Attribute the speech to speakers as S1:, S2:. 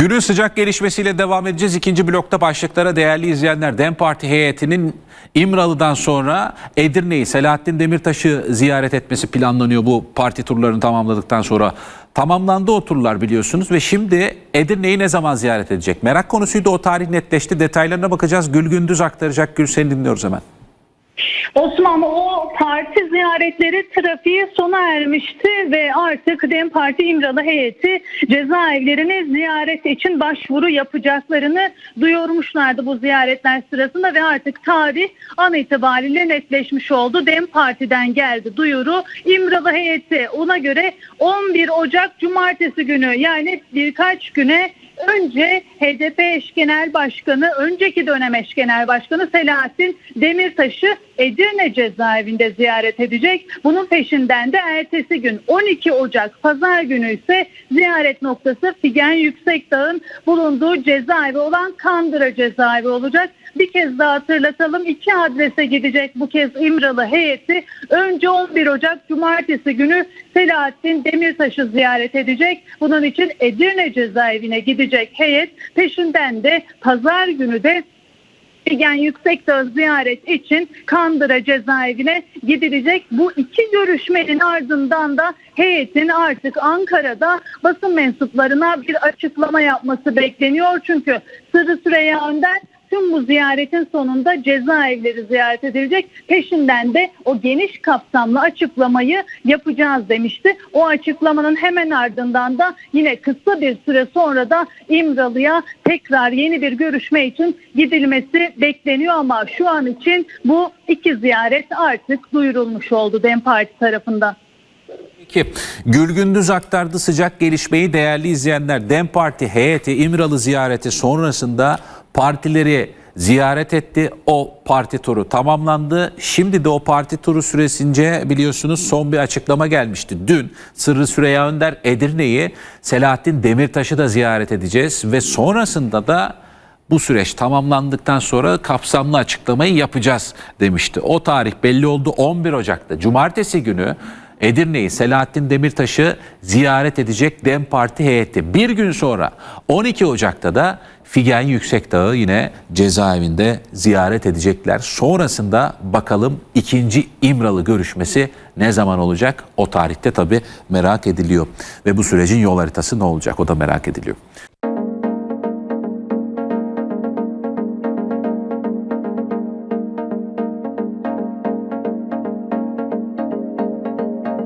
S1: Günün sıcak gelişmesiyle devam edeceğiz. İkinci blokta başlıklara değerli izleyenler DEM Parti heyetinin İmralı'dan sonra Edirne'yi Selahattin Demirtaş'ı ziyaret etmesi planlanıyor bu parti turlarını tamamladıktan sonra. Tamamlandı o turlar biliyorsunuz ve şimdi Edirne'yi ne zaman ziyaret edecek? Merak konusuydu o tarih netleşti. Detaylarına bakacağız. Gül Gündüz aktaracak. Gül seni dinliyoruz hemen.
S2: Osman o parti ziyaretleri trafiğe sona ermişti ve artık DEM Parti İmralı heyeti cezaevlerini ziyaret için başvuru yapacaklarını duyurmuşlardı bu ziyaretler sırasında ve artık tarih an itibariyle netleşmiş oldu. DEM Parti'den geldi duyuru. İmralı heyeti ona göre 11 Ocak Cumartesi günü yani birkaç güne önce HDP eş genel başkanı, önceki dönem eş genel başkanı Selahattin Demirtaş'ı Edirne cezaevinde ziyaret edecek. Bunun peşinden de ertesi gün 12 Ocak pazar günü ise ziyaret noktası Figen Yüksekdağ'ın bulunduğu cezaevi olan Kandıra cezaevi olacak. Bir kez daha hatırlatalım. iki adrese gidecek bu kez İmralı heyeti. Önce 11 Ocak Cumartesi günü Selahattin Demirtaş'ı ziyaret edecek. Bunun için Edirne cezaevine gidecek heyet. Peşinden de pazar günü de Figen Yüksekdağ ziyaret için Kandıra cezaevine gidilecek. Bu iki görüşmenin ardından da heyetin artık Ankara'da basın mensuplarına bir açıklama yapması bekleniyor. Çünkü Sırrı Süreyya Önder tüm bu ziyaretin sonunda cezaevleri ziyaret edilecek. Peşinden de o geniş kapsamlı açıklamayı yapacağız demişti. O açıklamanın hemen ardından da yine kısa bir süre sonra da İmralı'ya tekrar yeni bir görüşme için gidilmesi bekleniyor ama şu an için bu iki ziyaret artık duyurulmuş oldu DEM Parti tarafından.
S1: Peki Gül Gündüz aktardı sıcak gelişmeyi değerli izleyenler. DEM Parti heyeti İmralı ziyareti sonrasında partileri ziyaret etti. O parti turu tamamlandı. Şimdi de o parti turu süresince biliyorsunuz son bir açıklama gelmişti. Dün Sırrı Süreyya Önder Edirne'yi Selahattin Demirtaş'ı da ziyaret edeceğiz ve sonrasında da bu süreç tamamlandıktan sonra kapsamlı açıklamayı yapacağız demişti. O tarih belli oldu 11 Ocak'ta Cumartesi günü Edirne'yi Selahattin Demirtaş'ı ziyaret edecek DEM Parti heyeti. Bir gün sonra 12 Ocak'ta da Figen Yüksekdağ'ı yine cezaevinde ziyaret edecekler. Sonrasında bakalım ikinci İmralı görüşmesi ne zaman olacak? O tarihte tabii merak ediliyor. Ve bu sürecin yol haritası ne olacak? O da merak ediliyor.